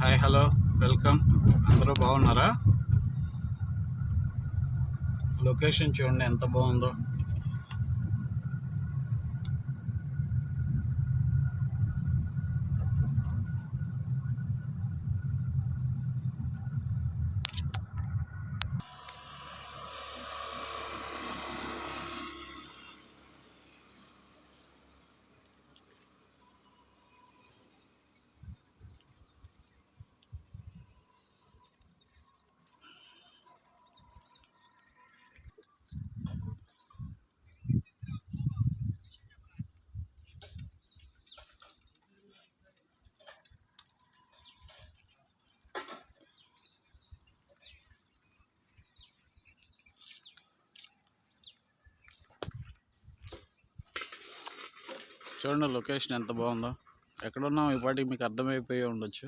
Hi hello welcome అందరూ బాగున్నారా? Location చూడండి ఎంత బాగుందో. చూడండి లొకేషన్ ఎంత బాగుందో. ఎక్కడున్నాం ఇప్పటికి మీకు అర్థమైపోయి ఉండొచ్చు.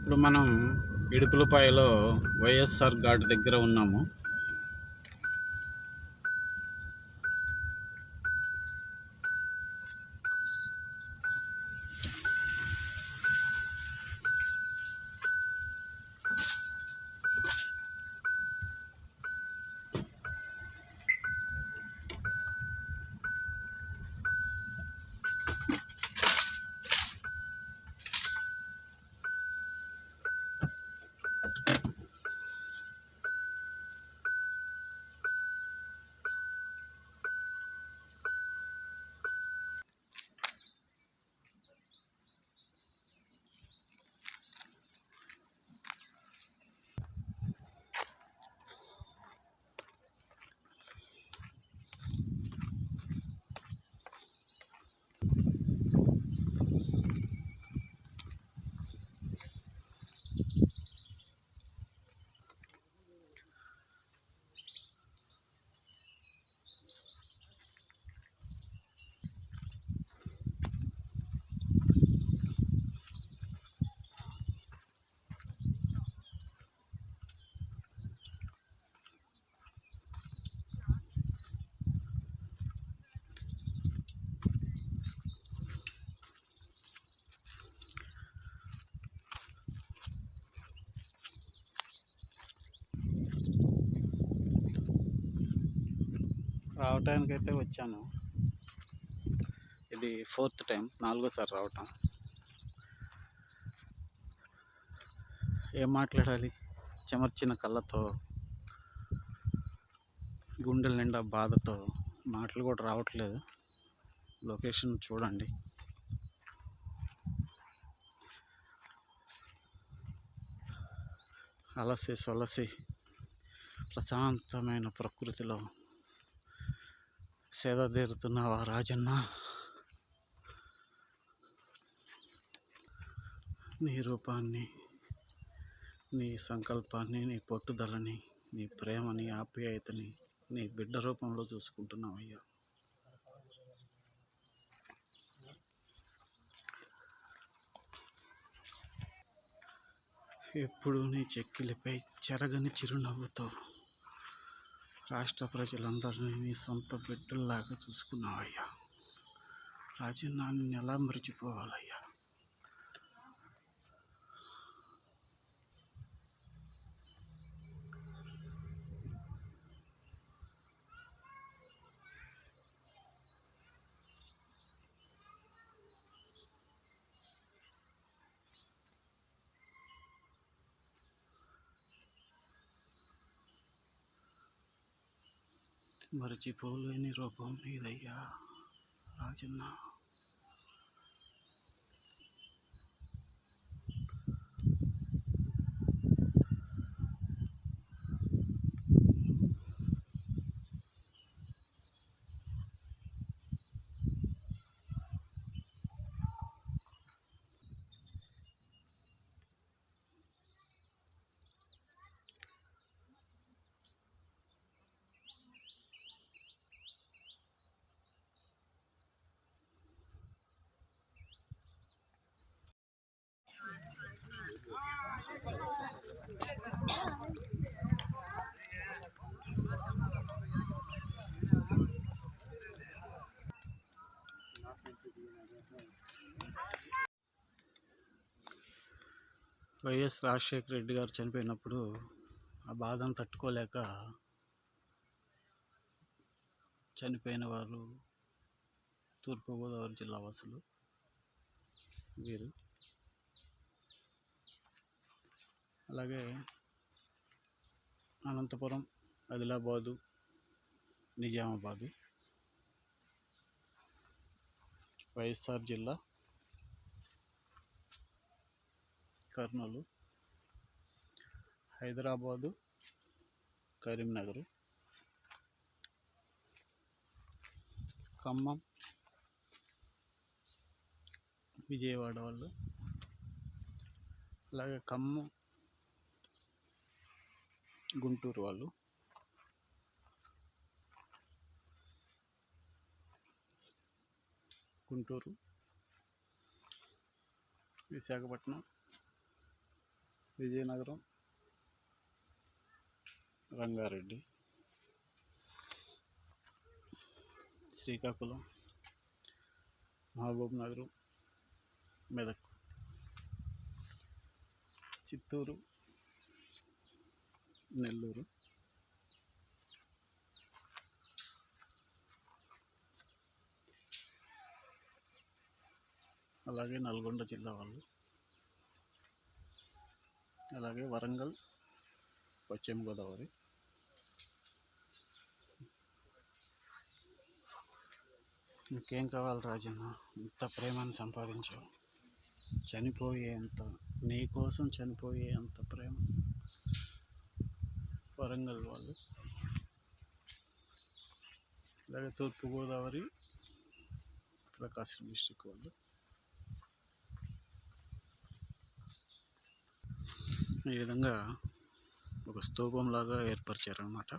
ఇప్పుడు మనం ఇడుపులపాయలో వైఎస్ఆర్ ఘాట్ దగ్గర ఉన్నాము. రావటానికి అయితే వచ్చాను. ఇది ఫోర్త్ టైం నాలుగోసారి రావటం. ఏం మాట్లాడాలి? చెమర్చిన కళ్ళతో గుండెల నిండా బాధతో మాటలు కూడా రావట్లేదు. లొకేషన్ చూడండి. అలసి సొలసి ప్రశాంతమైన ప్రకృతిలో సేద తీరుతున్నావా రాజన్న? నీ రూపాన్ని నీ సంకల్పాన్ని నీ పట్టుదలని నీ ప్రేమని ఆప్యాయతని నీ బిడ్డ రూపంలో చూసుకుంటున్నావయ్యా. ఎప్పుడు నీ చెక్కిలిపై చెరగని చిరునవ్వుతో రాష్ట్ర ప్రజలందరినీ నీ సొంత బిడ్డల్లాగా చూసుకున్నావయ్యా. రాజన్నాన్ని ఎలా మర్చిపోవాలయ్యా? మరచిపోలేని రూపం నీదయ్యా. రాజన్న. వైఎస్ రాజశేఖర రెడ్డి గారు చనిపోయినప్పుడు ఆ బాధను తట్టుకోలేక చనిపోయిన వారు తూర్పుగోదావరి జిల్లా వాసులు వీరు అలాగే అనంతపురం ఆదిలాబాదు నిజామాబాదు వైఎస్ఆర్ జిల్లా కర్నూలు హైదరాబాదు కరీంనగర్ ఖమ్మం విజయవాడ వాళ్ళు. అలాగే ఖమ్మం గుంటూరు వాళ్ళు. గుంటూరు విశాఖపట్నం విజయనగరం రంగారెడ్డి శ్రీకాకుళం మహబూబ్ నగరం మెదక్ చిత్తూరు నెల్లూరు. అలాగే నల్గొండ జిల్లా వాళ్ళు. అలాగే వరంగల్ పశ్చిమ గోదావరి. ఇంకేం కావాలి రాజన్న? ఇంత ప్రేమను సంపాదించావు. చనిపోయేంత నీ కోసం చనిపోయే అంత ప్రేమ. వరంగల్ వాళ్ళు. అలాగే తూర్పుగోదావరి ప్రకాశం డిస్టిక్ వాళ్ళు. ఈ విధంగా ఒక స్తూపంలాగా ఏర్పరిచారనమాట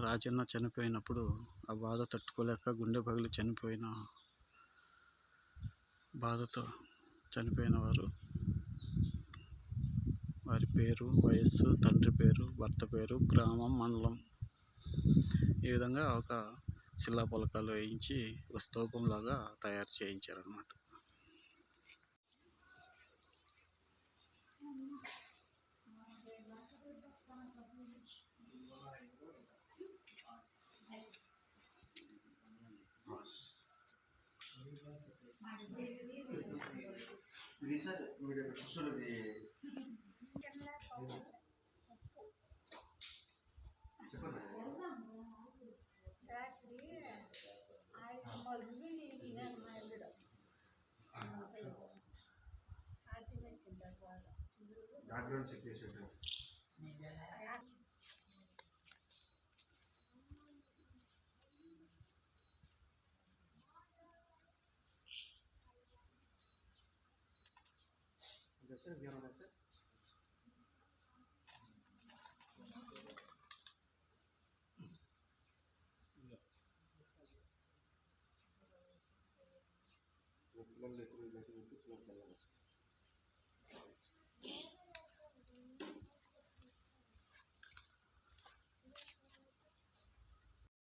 రాజన్న చనిపోయినప్పుడు ఆ బాధ తట్టుకోలేక గుండె పగిలి చనిపోయిన బాధతో చనిపోయిన వారు వారి పేరు వయస్సు తండ్రి పేరు భర్త పేరు గ్రామం మండలం. ఈ విధంగా ఒక శిలా పలకాలు వేయించి ఒక స్తూపంలాగా తయారు చేయించారనమాట ఇది సార్ మీరు కూర్చున్నది చెప్పండి బ్యాక్గ్రౌండ్ చెక్ చేసి ఉంటాను సార్ ఒక కిలోమీటర్ నుంచి కిలోమీటర్ వెళ్ళాలి